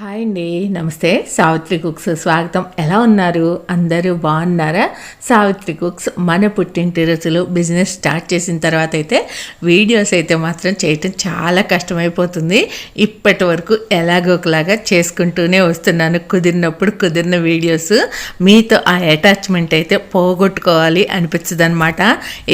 Hi అండి నమస్తే. Savitri cooks స్వాగతం. ఎలా ఉన్నారు? అందరూ బాగున్నారా? సావిత్రి కుక్స్ మన పుట్టింటి రుచులు బిజినెస్ స్టార్ట్ చేసిన తర్వాత అయితే వీడియోస్ అయితే మాత్రం చేయటం చాలా కష్టమైపోతుంది. ఇప్పటి వరకు ఎలాగోకలాగా చేసుకుంటూనే వస్తున్నాను. కుదిరినప్పుడు కుదిరిన వీడియోస్ మీతో ఆ అటాచ్మెంట్ అయితే పోగొట్టుకోవాలి అనిపించదు అనమాట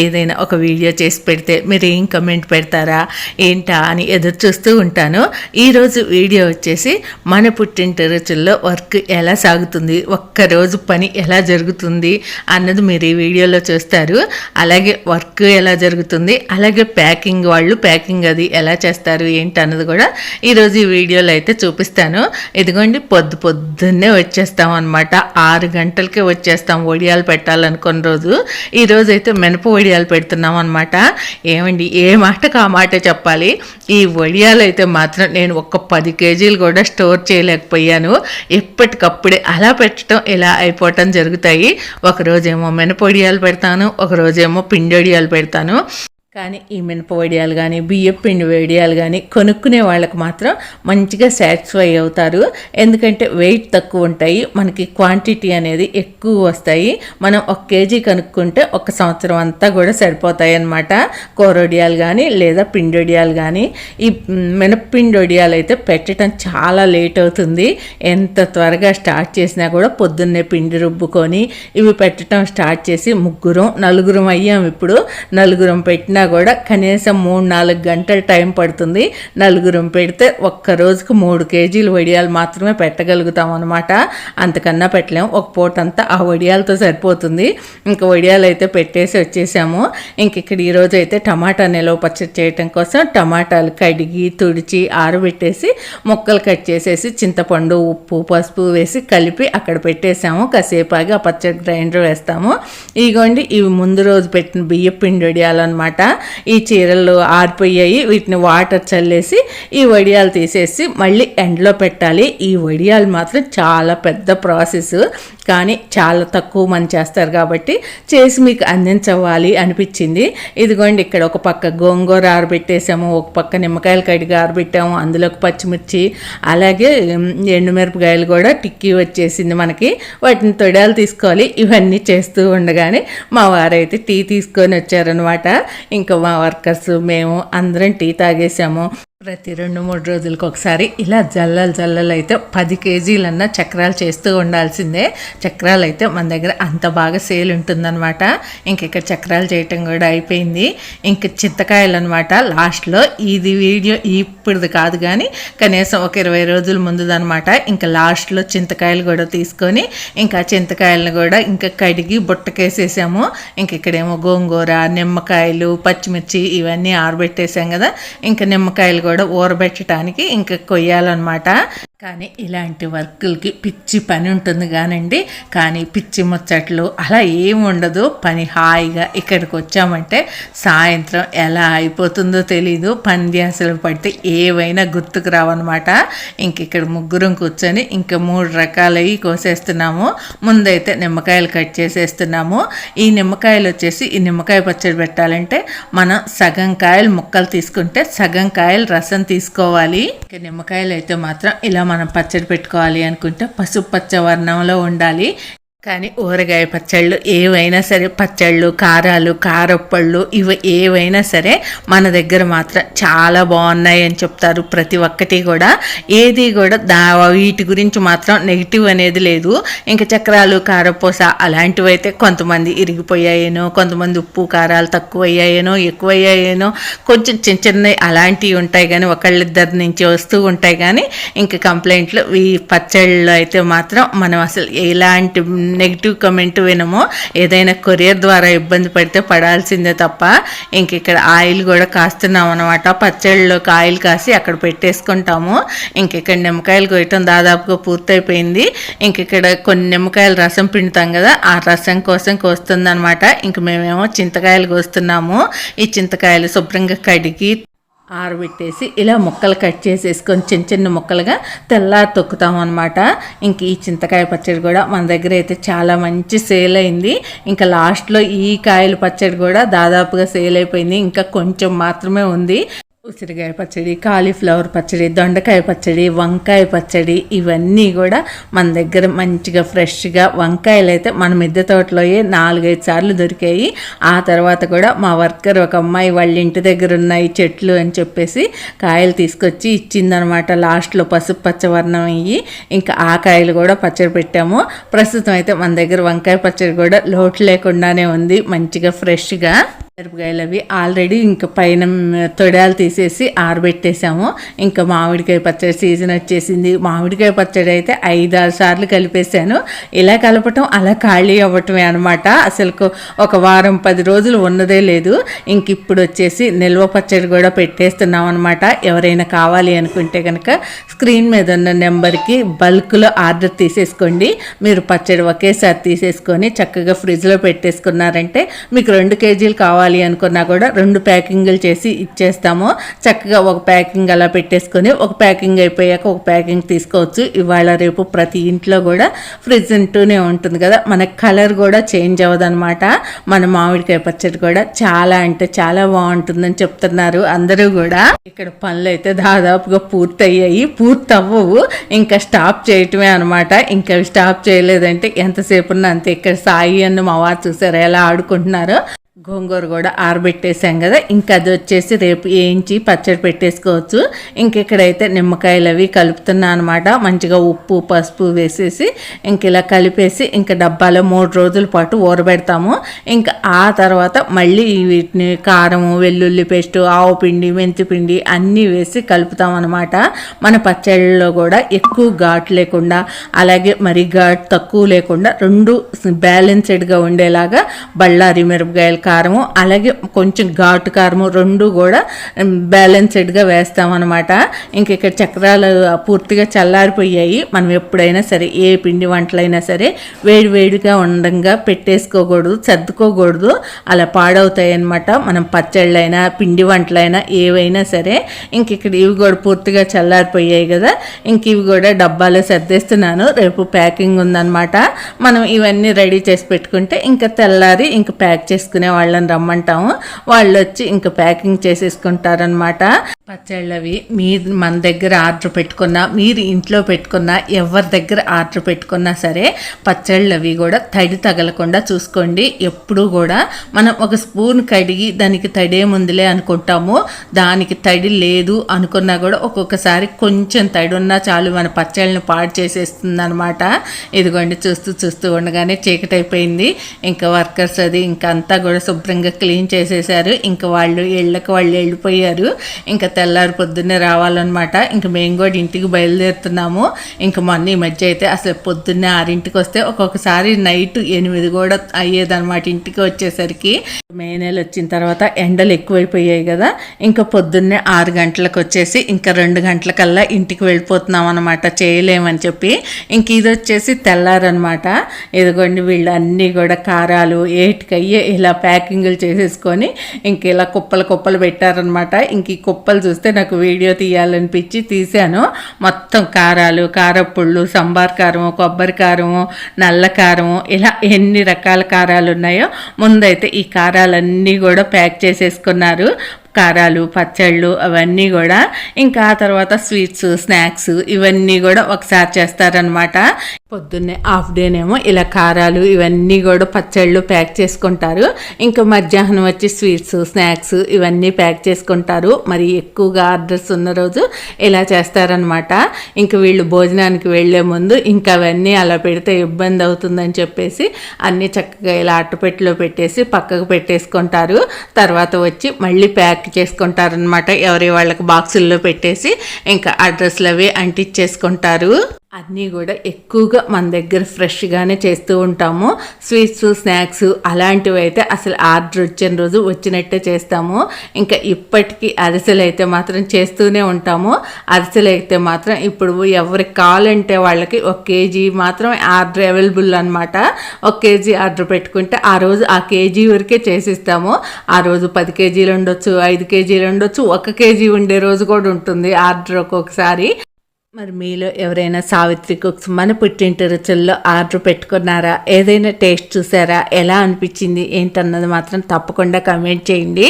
ఏదైనా ఒక వీడియో చేసి పెడితే మీరు ఏం కమెంట్ పెడతారా? ఏంటా అని ఎదురు చూస్తూ ఉంటాను. ఈరోజు వీడియో వచ్చేసి మన పుట్టింటి రోజుల్లో వర్క్ ఎలా సాగుతుంది ఒక్కరోజు పని ఎలా జరుగుతుంది అన్నది మీరు ఈ వీడియోలో చూస్తారు. అలాగే వర్క్ ఎలా జరుగుతుంది అలాగే ప్యాకింగ్ వాళ్ళు ప్యాకింగ్ అది ఎలా చేస్తారు ఏంటి అన్నది కూడా ఈరోజు ఈ వీడియోలో అయితే చూపిస్తాను. ఇదిగోండి పొద్దు పొద్దున్నే వచ్చేస్తాం అనమాట ఆరు గంటలకే వచ్చేస్తాం వడియాలు పెట్టాలనుకున్న రోజు. ఈ అయితే మినప వడియాలు పెడుతున్నాం అనమాట ఏమండి ఏ మాటకు ఆ మాట చెప్పాలి? ఈ వడియాలు అయితే మాత్రం నేను ఒక పది కేజీలు కూడా స్టోర్ చేయలేకపోయాను. ఎప్పటికప్పుడే అలా పెట్టడం ఇలా అయిపోవటం జరుగుతాయి. ఒకరోజేమో మినపొడియాలు పెడతాను ఒకరోజేమో పిండొడియాలు పెడతాను. కానీ ఈ మినప వడియాలు కానీ బియ్యం పిండి వడియాలు కానీ కొనుక్కునే వాళ్ళకి మాత్రం మంచిగా సాటిస్ఫై అవుతారు. ఎందుకంటే వెయిట్ తక్కువ ఉంటాయి. మనకి క్వాంటిటీ అనేది ఎక్కువ వస్తాయి. మనం ఒక కేజీ కనుక్కుంటే ఒక సంవత్సరం అంతా కూడా సరిపోతాయి అన్నమాట. కూరొడియాలు కానీ లేదా పిండొడియాలు కానీ. ఈ మినప్పిండి వడియాలు అయితే పెట్టడం చాలా లేట్ అవుతుంది. ఎంత త్వరగా స్టార్ట్ చేసినా కూడా పొద్దున్నే పిండి రుబ్బుకొని ఇవి పెట్టడం స్టార్ట్ చేసి ముగ్గురం నలుగురం అయ్యాం ఇప్పుడు. నలుగురం పెట్టిన కూడా కనీసం మూడు నాలుగు గంటల టైం పడుతుంది. నలుగురం పెడితే ఒక్క రోజుకు మూడు కేజీలు వడియాలు మాత్రమే పెట్టగలుగుతాం అనమాట అంతకన్నా పెట్టలేము ఒక పూట అంతా ఆ వడియాలతో సరిపోతుంది. ఇంకా వడియాలు అయితే పెట్టేసి వచ్చేసాము. ఇంక ఇక్కడ ఈరోజు అయితే టమాటా నిలవ పచ్చడి చేయటం కోసం టమాటాలు కడిగి తుడిచి ఆరబెట్టేసి ముక్కలు కట్ చేసేసి చింతపండు ఉప్పు పసుపు వేసి కలిపి అక్కడ పెట్టేసాము. కాసేపాగా ఆ పచ్చడి గ్రైండర్ వేస్తాము. ఇగోండి ఇవి ముందు రోజు పెట్టిన బియ్య పిండి వడియాలన్నమాట ఈ చీరలు ఆరిపోయాయి. వీటిని వాటర్ చల్లేసి ఈ వడియాలు తీసేసి మళ్ళీ ఎండలో పెట్టాలి. ఈ వడియాలు మాత్రం చాలా పెద్ద ప్రాసెస్. కానీ చాలా తక్కువ మంది చేస్తారు కాబట్టి చేసి మీకు అందించవ్వాలి అనిపించింది. ఇదిగోండి ఇక్కడ ఒక పక్క గోంగూర ఆరబెట్టేసాము ఒక పక్క నిమ్మకాయలు కడిగి ఆరబెట్టాము అందులోకి పచ్చిమిర్చి అలాగే ఎండుమిరపకాయలు కూడా టిక్కీ వచ్చేసింది మనకి. వాటిని తొడాలు తీసుకోవాలి. ఇవన్నీ చేస్తూ ఉండగానే మా వారైతే టీ తీసుకొని వచ్చారనమాట ఇంకా మా వర్కర్స్ మేము అందరం టీ తాగేసాము. ప్రతి రెండు మూడు రోజులకు ఒకసారి ఇలా జల్లలు జల్లలు అయితే పది కేజీలన్నా చక్రాలు చేస్తూ ఉండాల్సిందే. చక్రాలు అయితే మన దగ్గర అంత బాగా సేల్ ఉంటుందన్నమాట. ఇంక ఇక్కడ చక్రాలు చేయటం కూడా అయిపోయింది. ఇంక చింతకాయలు అనమాట లాస్ట్లో ఇది వీడియో ఇప్పుడుది కాదు కానీ కనీసం ఒక ఇరవై రోజుల ముందుదనమాట ఇంకా లాస్ట్లో చింతకాయలు కూడా తీసుకొని ఇంకా చింతకాయలను కూడా ఇంకా కడిగి బుట్టకేసేసాము. ఇంక ఇక్కడేమో గోంగూర నిమ్మకాయలు పచ్చిమిర్చి ఇవన్నీ ఆరబెట్టేసాం కదా. ఇంకా నిమ్మకాయలు కూడా ఊరబెట్టడానికి ఇంకా కొయ్యాలన్నమాట. కానీ ఇలాంటి వర్కులకి పిచ్చి పని ఉంటుంది కానండి. కానీ పిచ్చి ముచ్చట్లు అలా ఏమి ఉండదు. పని హాయిగా ఇక్కడికి వచ్చామంటే సాయంత్రం ఎలా అయిపోతుందో తెలీదు. పని ధ్యాసలు పడితే ఏవైనా గుర్తుకు రావన్నమాట. ఇంక ఇక్కడ ముగ్గురం కూర్చొని ఇంకా మూడు రకాలవి కోసేస్తున్నాము. ముందైతే నిమ్మకాయలు కట్ చేసేస్తున్నాము. ఈ నిమ్మకాయలు వచ్చేసి ఈ నిమ్మకాయ పచ్చడి పెట్టాలంటే మనం సగం కాయలు ముక్కలు తీసుకుంటే సగం కాయలు రసం తీసుకోవాలి. ఇంకా నిమ్మకాయలు అయితే మాత్రం ఇలా మనం పచ్చడి పెట్టుకోవాలి అనుకుంటే పసుపు పచ్చ వర్ణంలో ఉండాలి. కానీ ఊరగాయ పచ్చళ్ళు ఏవైనా సరే పచ్చళ్ళు కారాలు కారప్పళ్ళు ఇవి ఏవైనా సరే మన దగ్గర మాత్రం చాలా బాగున్నాయి అని చెప్తారు ప్రతి ఒక్కటి కూడా. ఏది కూడా దా వీటి గురించి మాత్రం నెగిటివ్ అనేది లేదు. ఇంకా చక్రాలు కారపూస అలాంటివి అయితే కొంతమంది ఇరిగిపోయాయేనో కొంతమంది ఉప్పు కారాలు తక్కువయ్యాయేనో ఎక్కువయ్యాయేనో కొంచెం చిన్న చిన్నవి అలాంటివి ఉంటాయి కానీ ఒకళ్ళిద్దరి నుంచి వస్తూ ఉంటాయి కానీ ఇంకా కంప్లైంట్లు ఈ పచ్చళ్ళు అయితే మాత్రం మనం అసలు ఎలాంటి నెగిటివ్ కమెంట్ వినము. ఏదైనా కొరియర్ ద్వారా ఇబ్బంది పడితే పడాల్సిందే తప్ప ఇంక ఇక్కడ ఆయిల్ కూడా కాస్తున్నాం అనమాట పచ్చళ్ళలోకి ఆయిల్ కాసి అక్కడ పెట్టేసుకుంటాము. ఇంక ఇక్కడ నిమ్మకాయలు కొయ్యటం దాదాపుగా పూర్తయిపోయింది. ఇంక ఇక్కడ కొన్ని నిమ్మకాయలు రసం పిండుతాం కదా ఆ రసం కోసం కోస్తుంది అనమాట ఇంక మేమేమో చింతకాయలు కోస్తున్నాము. ఈ చింతకాయలు శుభ్రంగా కడిగి ఆరబెట్టేసి ఇలా ముక్కలు కట్ చేసేసుకొని చిన్న చిన్న ముక్కలుగా తెల్లారి తొక్కుతాం అనమాట ఇంక ఈ చింతకాయ పచ్చడి కూడా మన దగ్గర అయితే చాలా మంచి సేల్ అయింది. ఇంకా లాస్ట్లో ఈ కాయల పచ్చడి కూడా దాదాపుగా సేల్ అయిపోయింది. ఇంకా కొంచెం మాత్రమే ఉంది. ఉసిరికాయ పచ్చడి కాలీఫ్లవర్ పచ్చడి దొండకాయ పచ్చడి వంకాయ పచ్చడి ఇవన్నీ కూడా మన దగ్గర మంచిగా ఫ్రెష్గా వంకాయలు అయితే మన మిద్దె తోటలోయే నాలుగైదు సార్లు దొరికాయి. ఆ తర్వాత కూడా మా వర్కర్ ఒక అమ్మాయి వాళ్ళ ఇంటి దగ్గర ఉన్నాయి చెట్లు అని చెప్పేసి కాయలు తీసుకొచ్చి ఇచ్చిందనమాట. లాస్ట్లో పసుపు పచ్చవర్ణం అయ్యి ఇంకా ఆ కాయలు కూడా పచ్చడి పెట్టాము. ప్రస్తుతం అయితే మన దగ్గర వంకాయ పచ్చడి కూడా లోటు లేకుండానే ఉంది మంచిగా ఫ్రెష్గా. మిరపకాయలు అవి ఆల్రెడీ ఇంకా పైన తొడాలు తీసేసి ఆరబెట్టేసాము. ఇంకా మామిడికాయ పచ్చడి సీజన్ వచ్చేసింది. మామిడికాయ పచ్చడి అయితే ఐదు ఆరు సార్లు కలిపేసాను ఇలా కలపటం అలా ఖాళీ అవ్వటమే అనమాట అసలు ఒక వారం పది రోజులు ఉన్నదే లేదు. ఇంక ఇప్పుడు వచ్చేసి నిల్వ పచ్చడి కూడా పెట్టేస్తున్నాం అనమాట ఎవరైనా కావాలి అనుకుంటే కనుక స్క్రీన్ మీద ఉన్న నెంబర్కి బల్క్లో ఆర్డర్ తీసేసుకోండి. మీరు పచ్చడి ఒకేసారి తీసేసుకొని చక్కగా ఫ్రిడ్జ్లో పెట్టేసుకున్నారంటే మీకు రెండు కేజీలు కావాలి కావాలి అనుకున్నా కూడా రెండు ప్యాకింగ్లు చేసి ఇచ్చేస్తాము. చక్కగా ఒక ప్యాకింగ్ అలా పెట్టేసుకొని ఒక ప్యాకింగ్ అయిపోయాక ఒక ప్యాకింగ్ తీసుకోవచ్చు. ఇవాళ రేపు ప్రతి ఇంట్లో కూడా ఫ్రిడ్జ్ ఉంటూనే ఉంటుంది కదా. మన కలర్ కూడా చేంజ్ అవ్వదనమాట మన మామిడికాయ పచ్చడి కూడా చాలా అంటే చాలా బాగుంటుందని చెప్తున్నారు అందరూ కూడా. ఇక్కడ పనులు అయితే దాదాపుగా పూర్తయ్యాయి. పూర్తి అవ్వవు ఇంకా స్టాప్ చేయటమే అనమాట ఇంకా స్టాప్ చేయలేదంటే ఎంతసేపు ఉన్న అంతే. ఇక్కడ సాయి అన్న మా వారు చూసారు ఎలా ఆడుకుంటున్నారో. గోంగూర కూడా ఆరబెట్టేసాం కదా ఇంకా అది వచ్చేసి రేపు వేయించి పచ్చడి పెట్టేసుకోవచ్చు. ఇంకెక్కడైతే నిమ్మకాయలు అవి కలుపుతున్నా అనమాట మంచిగా ఉప్పు పసుపు వేసేసి ఇంక ఇలా కలిపేసి ఇంకా డబ్బాలో మూడు రోజుల పాటు ఊరబెడతాము. ఇంకా ఆ తర్వాత మళ్ళీ వీటిని కారము వెల్లుల్లి పేస్టు ఆవు పిండి మెంతి పిండి అన్నీ వేసి కలుపుతాం అనమాట మన పచ్చళ్ళలో కూడా ఎక్కువ ఘాటు లేకుండా అలాగే మరి ఘాటు తక్కువ లేకుండా రెండు బ్యాలెన్స్డ్గా ఉండేలాగా బళ్ళారి మిరపకాయలు కారము అలాగే కొంచెం ఘాటు కారము రెండు కూడా బ్యాలెన్స్డ్గా వేస్తామన్నమాట. ఇంక ఇక్కడ చక్రాలు పూర్తిగా చల్లారిపోయాయి. మనం ఎప్పుడైనా సరే ఏ పిండి వంటలైనా సరే వేడి వేడిగా ఉండంగా పెట్టేసుకోకూడదు సర్దుకోకూడదు. అలా పాడవుతాయి అనమాట మనం పచ్చళ్ళైనా పిండి వంటలైనా ఏవైనా సరే ఇంక ఇక్కడ ఇవి కూడా పూర్తిగా చల్లారిపోయాయి కదా. ఇంక ఇవి కూడా డబ్బాలో సర్దేస్తున్నాను. రేపు ప్యాకింగ్ ఉందన్నమాట. మనం ఇవన్నీ రెడీ చేసి పెట్టుకుంటే ఇంకా తెల్లారి ఇంకా ప్యాక్ చేసుకునే వాళ్ళని రమ్మంటాము. వాళ్ళు వచ్చి ఇంకా ప్యాకింగ్ చేసేసుకుంటారనమాట పచ్చళ్ళవి మీరు మన దగ్గర ఆర్డర్ పెట్టుకున్నా మీరు ఇంట్లో పెట్టుకున్నా ఎవరి దగ్గర ఆర్డర్ పెట్టుకున్నా సరే పచ్చళ్ళవి కూడా తడి తగలకుండా చూసుకోండి. ఎప్పుడూ కూడా మనం ఒక స్పూన్ కడిగి దానికి తడే ముందులే అనుకుంటాము. దానికి తడి లేదు అనుకున్నా కూడా ఒక్కొక్కసారి కొంచెం తడి ఉన్నా చాలు మన పచ్చళ్ళని పాడు చేసేస్తుంది అనమాట ఇదిగోండి చూస్తూ చూస్తూ ఉండగానే చీకటి అయిపోయింది ఇంకా వర్కర్స్ అది ఇంకా అంతా కూడా శుభ్రంగా క్లీన్ చేసేసారు ఇంకా వాళ్ళు ఇళ్ళకి వాళ్ళు వెళ్ళిపోయారు. ఇంకా తెల్లారి పొద్దున్నే రావాలన్నమాట. ఇంక మేము కూడా ఇంటికి బయలుదేరుతున్నాము. ఇంక మొన్న ఈ మధ్య అయితే అసలు పొద్దున్నే ఆరింటికి వస్తే ఒక్కొక్కసారి నైట్ ఎనిమిది కూడా అయ్యేదన్నమాట ఇంటికి వచ్చేసరికి. మే నెల వచ్చిన తర్వాత ఎండలు ఎక్కువైపోయాయి కదా. ఇంకా పొద్దున్నే ఆరు గంటలకు వచ్చేసి ఇంకా రెండు గంటలకల్లా ఇంటికి వెళ్ళిపోతున్నాం అనమాట చేయలేమని చెప్పి. ఇంక ఇది వచ్చేసి తెల్లారనమాట ఇదిగోండి వీళ్ళు అన్నీ కూడా కారాలు ఏటికయ్యే ఇలా ప్యాకింగ్లు చేసేసుకొని ఇంక ఇలా కుప్పలు కుప్పలు పెట్టారనమాట ఇంక ఈ కుప్పలు చూస్తే నాకు వీడియో తీయాలనిపించి తీశాను. మొత్తం కారాలు కారపుళ్ళు సంబార్ కారము కొబ్బరి కారము నల్ల కారము ఇలా ఎన్ని రకాల కారాలు ఉన్నాయో ముందైతే ఈ కారాలన్నీ కూడా ప్యాక్ చేసేసుకున్నారు. కారాలు పచ్చళ్ళు అవన్నీ కూడా ఇంకా ఆ తర్వాత స్వీట్స్ స్నాక్స్ ఇవన్నీ కూడా ఒకసారి చేస్తారనమాట పొద్దున్నే హాఫ్ డేనేమో ఇలా కారాలు ఇవన్నీ కూడా పచ్చళ్ళు ప్యాక్ చేసుకుంటారు. ఇంకా మధ్యాహ్నం వచ్చి స్వీట్స్ స్నాక్స్ ఇవన్నీ ప్యాక్ చేసుకుంటారు. మరి ఎక్కువగా ఆర్డర్స్ ఉన్న రోజు ఇలా చేస్తారనమాట ఇంకా వీళ్ళు భోజనానికి వెళ్ళే ముందు ఇంకా అవన్నీ అలా పెడితే ఇబ్బంది అవుతుందని చెప్పేసి అన్నీ చక్కగా ఇలా అట్టపెట్టిలో పెట్టేసి పక్కకు పెట్టేసుకుంటారు. తర్వాత వచ్చి మళ్ళీ ప్యాక్ చేసుకుంటారనమాట ఎవరి వాళ్ళకి బాక్సుల్లో పెట్టేసి ఇంకా అడ్రస్లు అవి అంటించేసుకుంటారు. అన్నీ కూడా ఎక్కువగా మన దగ్గర ఫ్రెష్గానే చేస్తూ ఉంటాము. స్వీట్స్ స్నాక్స్ అలాంటివి అయితే అసలు ఆర్డర్ వచ్చిన రోజు వచ్చినట్టే చేస్తాము. ఇంకా ఇప్పటికీ అరిసెలు అయితే మాత్రం చేస్తూనే ఉంటాము. అరిసెలు అయితే మాత్రం ఇప్పుడు ఎవరికి కావాలంటే వాళ్ళకి ఒక కేజీ మాత్రం ఆర్డర్ అవైలబుల్ అనమాట ఒక కేజీ ఆర్డర్ పెట్టుకుంటే ఆ రోజు ఆ కేజీ వరకే చేసిస్తాము. ఆ రోజు పది కేజీలు ఉండొచ్చు ఐదు కేజీలు ఉండొచ్చు ఒక కేజీ ఉండే రోజు కూడా ఉంటుంది ఆర్డర్ ఒక్కొక్కసారి. మరి మీలో ఎవరైనా సావిత్రి కుక్స్ మన పుట్టింటి రుచుల్లో ఆర్డర్ పెట్టుకున్నారా? ఏదైనా టేస్ట్ చూసారా? ఎలా అనిపించింది? ఏంటన్నది మాత్రం తప్పకుండా కమెంట్ చేయండి.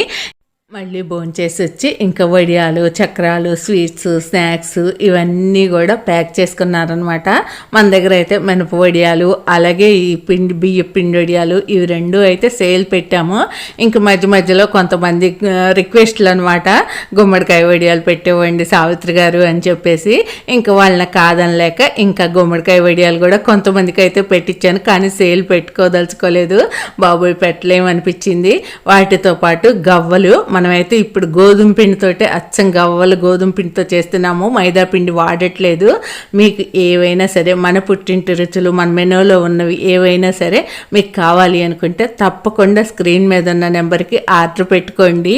మళ్ళీ భోంచేసి వచ్చి ఇంకా వడియాలు చక్రాలు స్వీట్స్ స్నాక్స్ ఇవన్నీ కూడా ప్యాక్ చేసుకున్నారనమాట మన దగ్గర అయితే మినప వడియాలు అలాగే ఈ పిండి బియ్య పిండి వడియాలు ఇవి రెండు అయితే సేల్ పెట్టాము. ఇంక మధ్య మధ్యలో కొంతమంది రిక్వెస్ట్లు అనమాట గుమ్మడికాయ వడియాలు పెట్టేవండి సావిత్రి గారు అని చెప్పేసి. ఇంకా వాళ్ళని కాదనలేక ఇంకా గుమ్మడికాయ వడియాలు కూడా కొంతమందికి అయితే పెట్టించాను కానీ సేల్ పెట్టుకోదలుచుకోలేదు. బాబోయ్ పెట్టలేమనిపించింది. వాటితో పాటు గవ్వలు మన మనమైతే ఇప్పుడు గోధుమ పిండితోటే అచ్చం గవ్వలు గోధుమ పిండితో చేస్తున్నాము. మైదా పిండి వాడట్లేదు. మీకు ఏవైనా సరే మన పుట్టింటి రుచులు మన మెనూలో ఉన్నవి ఏవైనా సరే మీకు కావాలి అనుకుంటే తప్పకుండా స్క్రీన్ మీద ఉన్న నెంబర్కి ఆర్డర్ పెట్టుకోండి.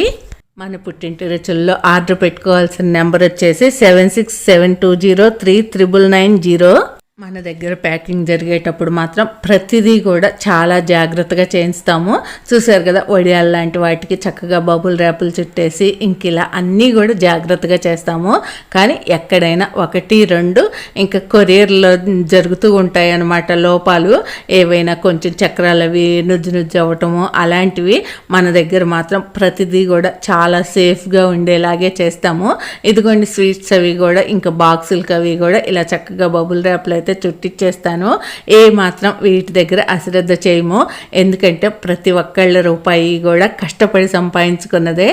మన పుట్టింటి రుచుల్లో ఆర్డర్ పెట్టుకోవాల్సిన నెంబర్ వచ్చేసి seven six seven two zero three triple nine zero. మన దగ్గర ప్యాకింగ్ జరిగేటప్పుడు మాత్రం ప్రతిదీ కూడా చాలా జాగ్రత్తగా చేయిస్తాము. చూసారు కదా వడియాలు లాంటి వాటికి చక్కగా బబుల్ ర్యాపులు చుట్టేసి ఇంక ఇలా అన్నీ కూడా జాగ్రత్తగా చేస్తాము. కానీ ఎక్కడైనా ఒకటి రెండు ఇంకా కొరియర్లో జరుగుతూ ఉంటాయి అన్నమాట లోపాలు. ఏవైనా కొంచెం చక్రాలు అవి నుజ్జు నుజ్జు అవ్వటము అలాంటివి మన దగ్గర మాత్రం ప్రతిదీ కూడా చాలా సేఫ్గా ఉండేలాగే చేస్తాము. ఇదిగోండి స్వీట్స్ అవి కూడా ఇంకా బాక్సులకి అవి కూడా ఇలా చక్కగా బబుల్ ర్యాప్లు అయితే చుట్టిచ్చేస్తాను. ఏ మాత్రం వీటి దగ్గర అశ్రద్ధ చేయము. ఎందుకంటే ప్రతి ఒక్కళ్ళ రూపాయి కూడా కష్టపడి సంపాదించుకున్నదే.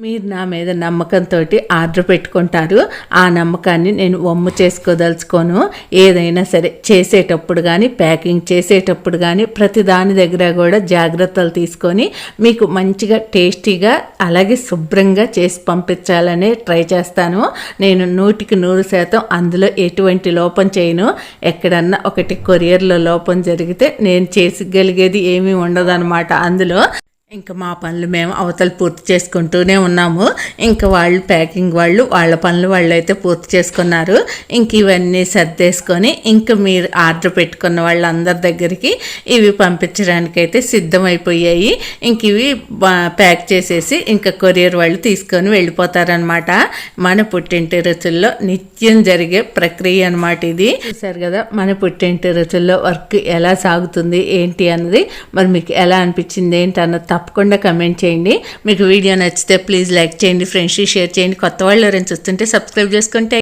మీరు నా మీద నమ్మకంతో ఆర్డర్ పెట్టుకుంటారు. ఆ నమ్మకాన్ని నేను వమ్ము చేసుకోదలుచుకోను. ఏదైనా సరే చేసేటప్పుడు కానీ ప్యాకింగ్ చేసేటప్పుడు కానీ ప్రతి దాని దగ్గర కూడా జాగ్రత్తలు తీసుకొని మీకు మంచిగా టేస్టీగా అలాగే శుభ్రంగా చేసి పంపించాలనే ట్రై చేస్తాను. నేను నూటికి నూరు శాతం అందులో ఎటువంటి లోపం చేయను. ఎక్కడన్నా ఒకటి కొరియర్లో లోపం జరిగితే నేను చేసగలిగేది ఏమీ ఉండదు అందులో. ఇంకా మా పనులు మేము అవతల పూర్తి చేసుకుంటూనే ఉన్నాము. ఇంకా వాళ్ళు ప్యాకింగ్ వాళ్ళు వాళ్ళ పనులు వాళ్ళు అయితే పూర్తి చేసుకున్నారు. ఇంక ఇవన్నీ సర్దేసుకొని ఇంక మీరు ఆర్డర్ పెట్టుకున్న వాళ్ళందరి దగ్గరికి ఇవి పంపించడానికి అయితే సిద్ధమైపోయాయి. ఇంక ఇవి ప్యాక్ చేసేసి ఇంకా కొరియర్ వాళ్ళు తీసుకొని వెళ్ళిపోతారనమాట మన పుట్టింటి రుచుల్లో నిత్యం జరిగే ప్రక్రియ అనమాట ఇది. చూసారు కదా మన పుట్టింటి రుచుల్లో వర్క్ ఎలా సాగుతుంది ఏంటి అన్నది మరి మీకు ఎలా అనిపించింది ఏంటి అన్నది తప్పకుండా కమెంట్ చేయండి. మీకు వీడియో నచ్చితే ప్లీజ్ లైక్ చేయండి ఫ్రెండ్స్కి షేర్ చేయండి. కొత్త వాళ్ళు ఎవరైనా చూస్తుంటే సబ్స్క్రైబ్ చేసుకుంటే